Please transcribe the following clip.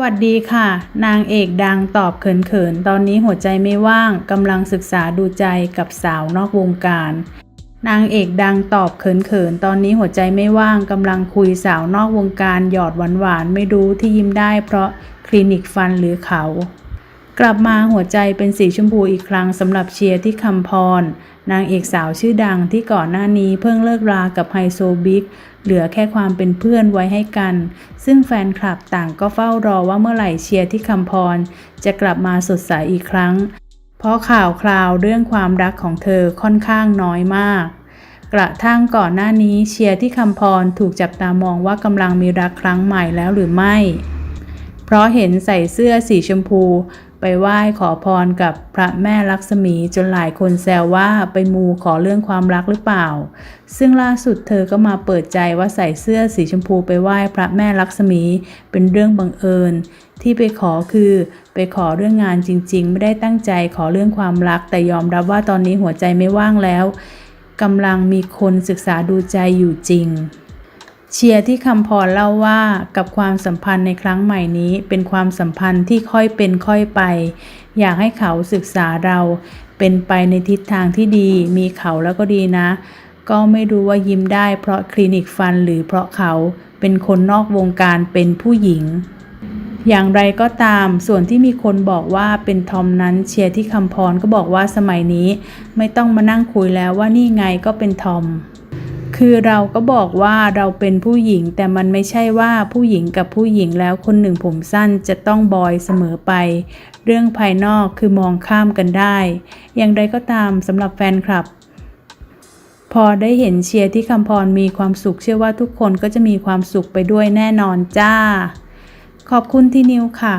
วัสดีค่ะ นางเอกดังตอบเขินๆ ตอนนี้หัวใจไม่ว่างกำลังศึกษาดูใจกับสาวนอกวงการ นางเอกดังตอบเขินๆ ตอนนี้หัวใจไม่ว่างกำลังคุยสาวนอกวงการหยอดหวานๆ ไม่รู้ที่ยิ้มได้เพราะคลินิกฟันหรือเขา กลับมาหัวใจเป็นสีชมพูอีกครั้งสำหรับเชียร์ที่คำพร นางเอกสาวชื่อดังที่ก่อนหน้านี้เพิ่งเลิกรากับไฮโซบิ๊กเหลือแค่ความเป็นเพื่อนไว้ให้กัน ซึ่งแฟนคลับต่างก็เฝ้ารอว่าเมื่อไหร่เชียร์ที่คำพร จะกลับมาสดใสอีกครั้ง เพราะข่าวคราวเรื่องความรักของเธอค่อนข้างน้อยมาก กระทั่งก่อนหน้านี้เชียร์ที่คำพรถูกจับตามองว่ากำลังมีรักครั้งใหม่แล้วหรือไม่ เพราะเห็นใส่เสื้อสีชมพู ไปไหว้ขอพรกับพระแม่ลักษมีจนหลายคนแซวว่าไปมูขอเรื่องความรักหรือเปล่า ซึ่งล่าสุดเธอก็มาเปิดใจว่าใส่เสื้อสีชมพูไปไหว้พระแม่ลักษมีเป็นเรื่องบังเอิญ ที่ไปขอคือไปขอเรื่องงานจริง ๆ ไม่ได้ตั้งใจขอเรื่องความรัก แต่ยอมรับว่าตอนนี้หัวใจไม่ว่างแล้วกำลังมีคนศึกษาดูใจอยู่จริง เชียร์ที่คำพรเล่าว่ากับความสัมพันธ์ในครั้งใหม่นี้เป็นความสัมพันธ์ที่ค่อยเป็นค่อยไป อยากให้เขาศึกษาเรา เป็นไปในทิศทางที่ดี มีเขาแล้วก็ดีนะ ก็ไม่รู้ว่ายิ้มได้เพราะคลินิกฟันหรือเพราะเขาเป็นคนนอกวงการเป็นผู้หญิง อย่างไรก็ตามส่วนที่มีคนบอกว่าเป็นทอมนั้นเชียร์ที่คำพรก็บอกว่าสมัยนี้ ไม่ต้องมานั่งคุยแล้วว่านี่ไงก็เป็นทอม คือเราก็บอกว่าเราเป็นผู้หญิงแต่มันไม่ใช่ว่าผู้หญิงกับผู้หญิงแล้วคนหนึ่งผมสั้นจะต้องบอยเสมอไป เรื่องภายนอกคือมองข้ามกันได้ อย่างไรก็ตามสำหรับแฟนคลับ พอได้เห็นเชียร์ที่คำพรมีความสุขเชื่อว่าทุกคนก็จะมีความสุขไปด้วยแน่นอนจ้า ขอบคุณที่นิวค่ะ